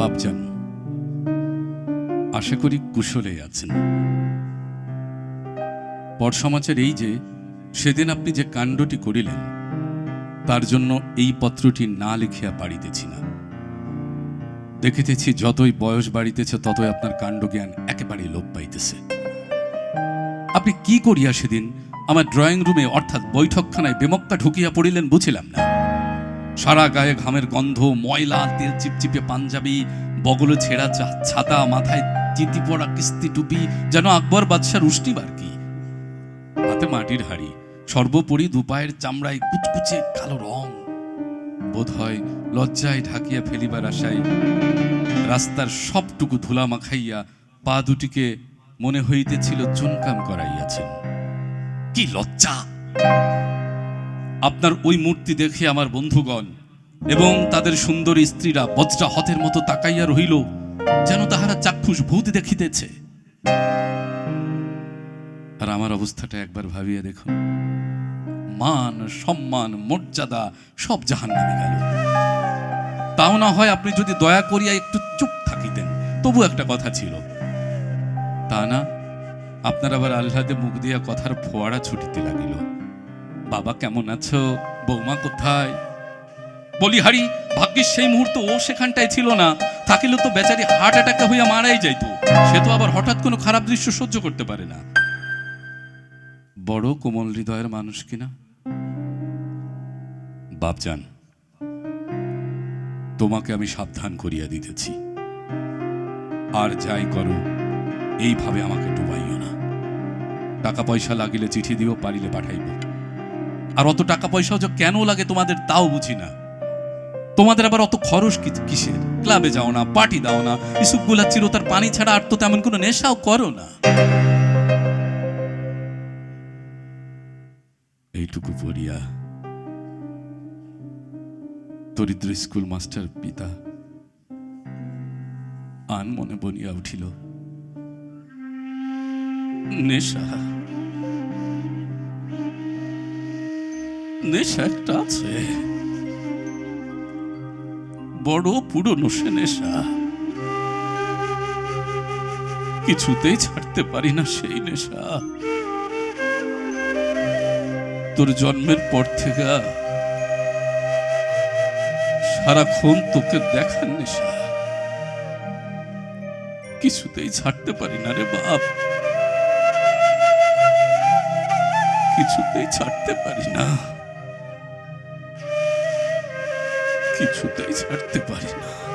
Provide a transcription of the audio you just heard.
বাপজান আশা করি কুশলে আছেন। পর সমাচার এই যে, সেদিন আপনি যে কাণ্ডটি করিলেন, তার জন্য এই পত্রটি না লিখিয়া পারিতেছি না। দেখিতেছি যতই বয়স বাড়িতেছে, ততই আপনার কাণ্ড জ্ঞান একেবারে লোপ পাইতেছে। আপনি কি করিয়া সেদিন আমার ড্রয়িং রুমে, অর্থাৎ বৈঠকখানায়, বেমক্কা ঢুকিয়া পড়িলেন বুঝিলাম না। সারা গায়ে ঘামের গন্ধ, ময়লা, তেল চিপচিপে পাঞ্জাবি, বগলে ছেঁড়া ছাতা, মাথায় চিতি পড়া কিস্তি টুপি, যেন আকবর বাদশার উষ্টিবার কি হাতে মাটির হাড়ি, সর্বোপরি দুপায়ের চামড়ায় কুচকুচে কালো রং। বোধ হয় লজ্জায় ঢাকিয়া ফেলিবার আশায় রাস্তার সবটুকু ধুলা মাখাইয়া পা দুটিকে মনে হইতেছিল চুনকাম করাইয়াছেন। কি লজ্জা! আপনার ওই মূর্তি দেখে আমার বন্ধুগণ এবং তাদের সুন্দরী স্ত্রীরা বজ্রা হতের মতো তাকাইয়া রহিল, যেন তাহারা চাক্ষুষ ভূত দেখিতেছে। আর আমার অবস্থাটা একবার ভাবিয়া দেখুন। মান, সম্মান, মর্যাদা সব জাহান নামে গেল। তাও না হয় আপনি যদি দয়া করিয়া একটু চুপ থাকিতেন, তবু একটা কথা ছিল। তা না, আপনার আবার আহ্লাদে মুখ দিয়া কথার ফোয়ারা ছুটিতে লাগিল। বাবা কেমন আছো? বৌমা কোথায়? বলি হারি, ভাগ্যিস সেই মুহূর্ত ও সেখানটায় ছিল না। থাকিলে তো বেচারি হার্ট অ্যাটাকে হইয়া মারাই যাইতো। সে তো আবার হঠাৎ কোনো খারাপ দৃশ্য সহ্য করতে পারে না। বড় কোমল হৃদয়ের মানুষ কিনা বাপজান তোমাকে আমি সাবধান করিয়া দিতেছি। আর যাই করো, এইভাবে আমাকে ডুবাইও না। টাকা পয়সা লাগিলে চিঠি দিও, পারিলে পাঠাইব। আর অত টাকা পয়সাও যে কেন লাগে তোমাদের তাও বুঝি না। তোমাদের আবার অত খরচ কিসের? ক্লাবে যাও না, পার্টি দাও না, ইসুকগুলা চিরতার পানি ছাড়া আর তো তেমন কোনো নেশাও করো না। এইটুকু পড়িয়া দরিদ্র স্কুল মাস্টার পিতা আন মনে বনিয়া উঠিল। নেশা। নেশা একটা আছে। বড় পুরনো সে নেশা। কিছুতেই ছাড়তে পারি না সেই নেশা। তোর জন্মের পর থেকে সারাক্ষণ তোকে দেখার নেশা। কিছুতেই ছাড়তে পারি না রে বাপ। কিছুতেই ছাড়তে পারি না। কিছুতেই ছাড়তে পারি না।